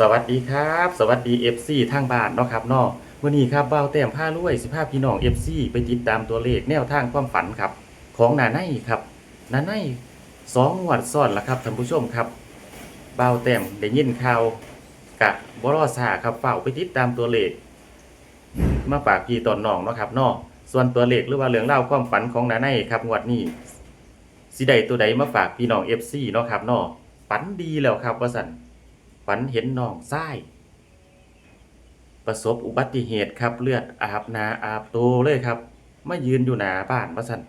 สวัสดีครับ สวัสดี FC ทางบ้านเนาะครับเนาะวันนี้ครับบ่าวแต้มผ้ารวย15พี่น้อง FC ไปติดตามตัวเลขแนวทางความฝันครับ ของนาไนครับนาไนสองงวดซ้อนล้วครับท่านผู้ชมครับบ่าวแต้มได้ยินข่าวกะบรอซาครับเฝ้าไปติดตามตัวเลขมาฝากพี่ตอนน้องเนาะครับเนาะส่วนตัวเลขหรือว่าเรื่องเล่าความฝันของนาไนครับงวดนี้สิได้ตัวใดมาฝากพี่น้อง FC เนาะครับเนาะฝันดีแล้วครับว่าสั่น ฝันเห็นน้องทรายประสบอุบัติเหตุครับเลือดอาบนาอาบโตเลยครับมายืนอยู่หน้าบ้านว่าสัน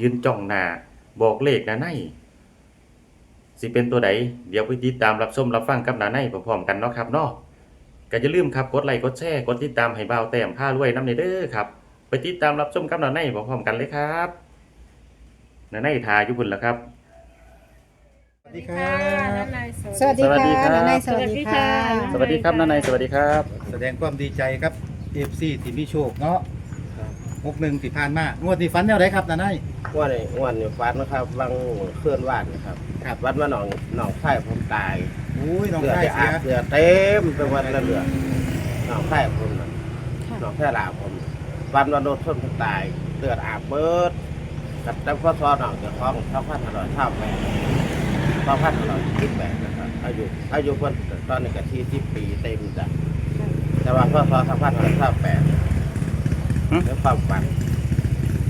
ยืนจ้องหน้าบอกเลขหนาในสิเป็นตัวใดเดี๋ยวไปติดตามรับชมรับฟังกับหนาในพร้อมๆกันเนาะครับเนาะก็อย่าลืมครับกดไลค์กดแชร์กดติดตามให้บ่าวแต้มผ้ารวยน้ำเนเด้อครับไปติดตามรับชมกับหนาในพร้อมๆกันเลยครับหนาในทายู่บุญแล้วครับ สวัสดีครัค่ะบด้านในสสวัสดีสวัสดีครัค่ะบ นายสวัสดีค่ะ สวัสดีครับหนาในสวัสดีครับแสดงความดีใจครับเอฟซีที่มีโชคเนาะหกหนึ่งที่ผ่านมางวดที่ฟันแนวไหนครับนานายงวันนี้งวันนี้ฟันนะครับบางเคลื่อนวาดนะครับครับ วัดว่าหนองหนองไผ่ผมตายอุ้ยน้องเลือดชายจะเสีอายบเลือดเต็มไปวันละเลือดหนองไผ่ผมน่ะหนองแค่ลาผมฟันว่าโดนชนผมตายเลือดอาบเบิดกับตั้งพ่อซอหนองจะคล้องเท่าพันอร่อยเท่าแป ดเท่าพันอร่อยคิดแปดนะครับอายุอายุคนตอนนี้ก็ที่สิบปีเต็มจ้ะแต่ว่าพ่อซอเท่าพันอร่อยเท่าแปดหึแล้วความฝัน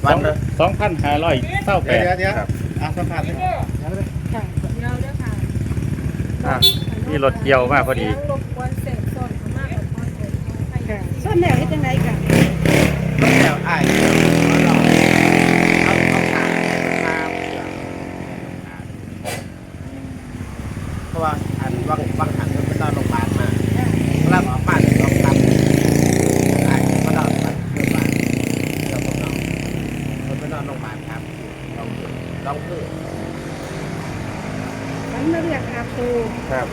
ฝันเลยสองพันห้าร้อยเท่าแปเดี๋ยวดเดี๋ยวเดี๋ยวครับอาสัมผัสเลยเอาเลยค่ะเดียวด้วยค่ะอะนี่รถเกี่ยวมาพอดีเสียงรบกวนเสกส่วนมากกว่าพอเสกให้ค่ะส่วนแนวที่จังไดค่ะต้องแถวอ้ายเอาเอาขาขาเพราะ ว่าอันบางบางหันมันไปนอนโรงพยาบาลมาแล้วออกมาเนี่ยต้องทำอ้ก็นอนโรงพยาบาลเพื่อนบ้านเจ้าของนองมันไปนอนโรงพยาบาลครับต้องคือต้องคือมันมาเรียกอาตูครับ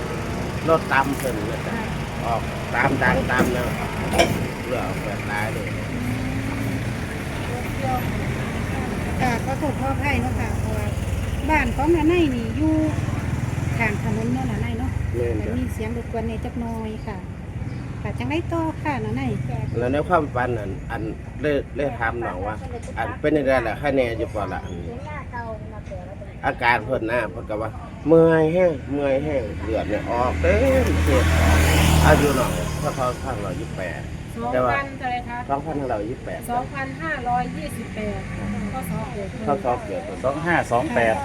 รถตามเพิ่นเนี่ยจ้ะออกตามดังตามเนี่ยเรือออกแบบตายเลยค่ะก็ถูกพ่อไพ่เนาะค่ะเพราะว่าบ้านของนายนี่อยู่ ข้างถนนเนาะนายเนาะเล่นแต่จ้ะมีเสียงรบกวนในจักหน้อยค่ะค่ะจังไดต่อค่ะนายแล้วในความฝันอันอันเล่เล่ถามน้องว่า อันเป็นยังไงล่ะคะแนนอยู่ปอละอันอาการเพิ่นหน้าเพิ่นก็ว่า เมื่อยแห้งเมื่อยแห้งเลือดเนี่ยออกเต็มเสียดออกอายุน้องพอเขาข้างเรายี่แปด สองแต่ว่า พันเท่าไหรคะสองพันเรายี่แปดสองพันห้าร้อยยี่สิบแปดก็สองเกิดเขาสอบเกิดสองห้าสองแปด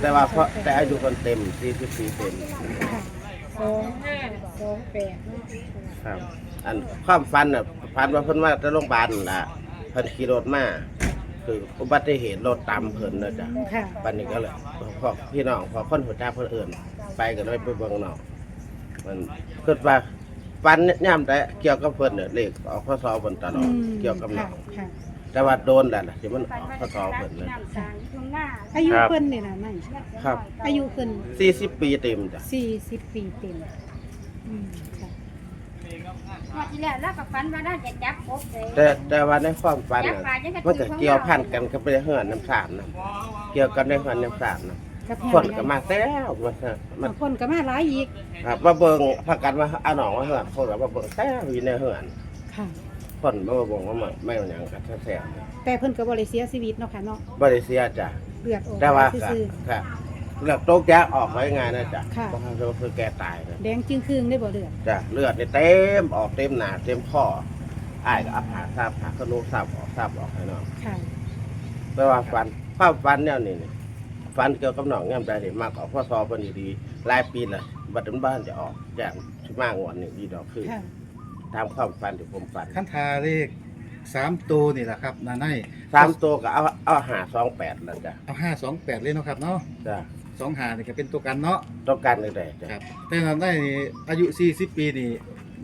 แต่ว่าเพราะแต่อายุคนเต็มสี่สิบปีเต็มค่ะสองห้าสองแปดเนาะครับ อันความฝันน่ะฝันว่าเพิ่นว่าจะโรงพยาบาลนั่นล่ะเพิ่นขี่รถมาคืออุบัติเหตุรถตามเพิ่นนะจ๊ะ ค่ะปันนี้ก็เลยพอพี่น้องพอคนหัวใจเพื่นเอื่นไปกันเลยไปเบิ่งน้องมันเกิดว่า ปันย่ำแต่เกี่ยวกับเพิ่นเนี่ยเลขออกข้อสอบบนตลอดอืมเกี่ยวกับน้ค่ะองค่ะแต่ว่าโดนแล้วล่ะที่มันออกข้อสอบเพิ่นเลยอายุเพิ่นนี่นะนายครับอายุเพิ่นสี่สิบปีเต็มจ้ะ40ปีเต็มอืมค่ะงวดที่แล้วเราก็ฝันว่าเราจะจับกบเลยแต่แต่ว่าในความฝันน่ะมันก็เกี่ยวพันกันกับไปเฮือนน้ำสามนะเกี่ยวกันในเฮือนน้ำสามนะกับ คนก็มาแล้วมันน่ะมันคนก็มาหลายอีกครับมาเบิ่งพากันมาเอาหนองมาเฮือนคนก็มาเบิ่งแท้อยู่ในเฮือนค่ะ คนมาเบิ่งว่ามันไม่เอาหยังกันแท้ๆแต่เพิ่นก็บ่ได้เสียชีวิตเนาะค่ะเนาะบริเซียจ้ะ เลือดออกแต่ว่าซื่อ ค่ะเลือดโตกแยกออกไว้ไงนะจ๊ะค่ะ เพราะเขาคือแกตายนะๆแดงจึงครึ่งได้บ่เลือดจ้ะเลือดนี่เต็มออกเต็มหนาเต็มข้ออ้ายก็เอาผ่าทราบผ่าขนูทราบออกทราบออกให้น้องค่ะแปลว่าฟันภาพฟันเนี่ยนี่นี่ ฟันเกี่ยวกับหนองเงี้ยได้เลยมากกว่าพ่อซอเพิ่นอยู่ดีหลายปีเลยบัดนั้นบ้านจะออกแจ้งชิมางวนนี่ดีดอกคือค่ะตามความฝันที่ผมฝันขั้นทาเลขสามตัวนี่แหละครับนานายสามตัวก็เอาเอาหาสองแปดแล้วจ้ะเอาห้าสองแปดเลยเนาะครับเนาะจ้ะสองหานี่ก็เป็นตัวกันเนาะต้องการเลยจ้ะครับ แต่นานายนี่อายุสี่สิบปีนี่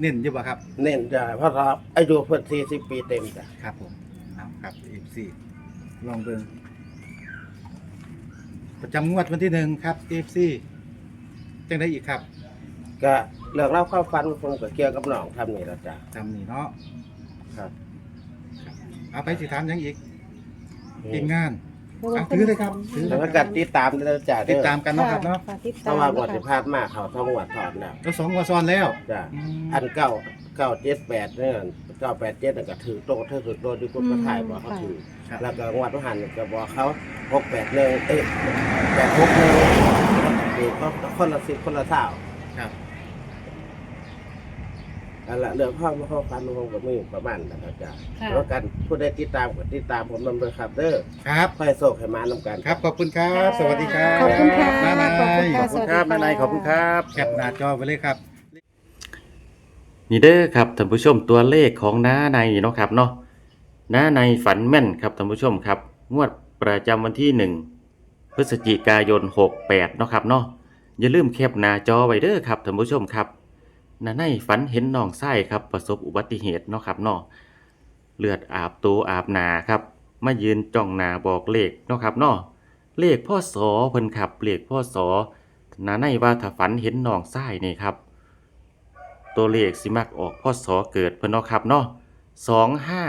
เน้นอยู่ป่ะครับ เน้นจ้ะเพราะเราอายุเพิ่นสี่สิบปีเต็มจ้ะครับผมเอาครับเอฟซีลองเบิ่ง ประจำงวดวันที่หนึ่งครับเอฟซีจังได้อีกครับก็เรื่องเล่าความฝันผมก็เกี่ยวกับน้องทำนี่แล้วจ้ะจำนี่เนาะครับเอาไปสิถามหยังอีกทีมงานผอะถือเลยครับถือเลแล้วยก็คกัรันบติดตามเด้อจ้าติเด้ดอตามกันเนาะครับเนาะค่ะติดเพตามราะว่างวดนะที่คะผ่านมาเขาท้องงวดถอนแล้วแล้วสองงวดซ้อนแล้วจ้าอืมอันเก้า เก้าเจ็ดแปดเนี่ยเก้าแปดเจ็ดน่ะก็ถือโตถือถือโดนที่คุณก็ถ่ายบอกเขาถือครับแล้วก็งวดหันก็บอกเขาหกแปดหนึ่งเอ้ยแปดหกหนึ่งนี่ก็คนละสิบคนละเท่าครับอันละเรื่องห้องห้องฟันห้องก็มีประมาณนะครับจ้าค่ะแล้วกันผู้ได้ติดตามก็ติดตามผมนำเลยครับเด้อครับค่อยโศกให้มานำกันครับขอบคุณครับ สวัสดีครับขอบคุณค่ะนานายขอบคุณค่ะขอบคุณครับนานายขอบคุณครับแคปหน้าจอไปเลยครับ นี่เด้อครับท่านผู้ชมตัวเลขของน้าในเนาะครับเนาะน้าในฝันแม่นครับท่านผู้ชมครับ งวดประจำวันที่ 1 พฤศจิกายน 68เนาะครับเนาะอย่าลืมแคปหน้าจอไว้เด้อครับท่านผู้ชมครับน้าในฝันเห็นน้องไส้ครับประสบอุบัติเหตุเนาะครับเนาะเลือดอาบตัวอาบหนาครับมายืนจ้องหน้าบอกเลขเนาะครับเนาะเลขพ่อสอเพิ่นครับเลขพ่อสอน้าในว่าถ้าฝันเห็นน้องไส้นี่ครับ ตัวเลขสิมักออกพศเกิดเพิ่นเนาะครับเนาะ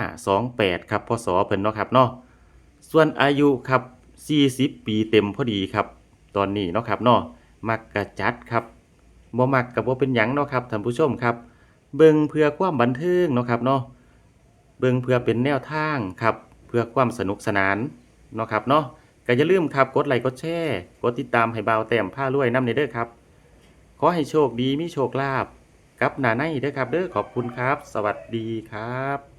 2528ครับพศเพิ่นเนาะครับเนาะส่วนอายุครับ40ปีเต็มพอดีครับ ตอนนี้เนาะครับเนาะมักกระจัดครับบ่มักก็บ่เป็นหยังเนาะครับท่านผู้ชมครับ เบิ่งเพื่อความบันเทิงเนาะครับเนาะเบิ่งเพื่อเป็นแนวทางครับเพื่อความสนุกสนานเนาะครับเนาะก็อย่าลืมครับกดไลค์กดแชร์กดติดตามให้บ่าวแต้มผ้ารวยนำเด้อครับ ขอให้โชคดีมีโชคลาภ กับหนาในเด้อครับเด้อขอบคุณครับ สวัสดีครับ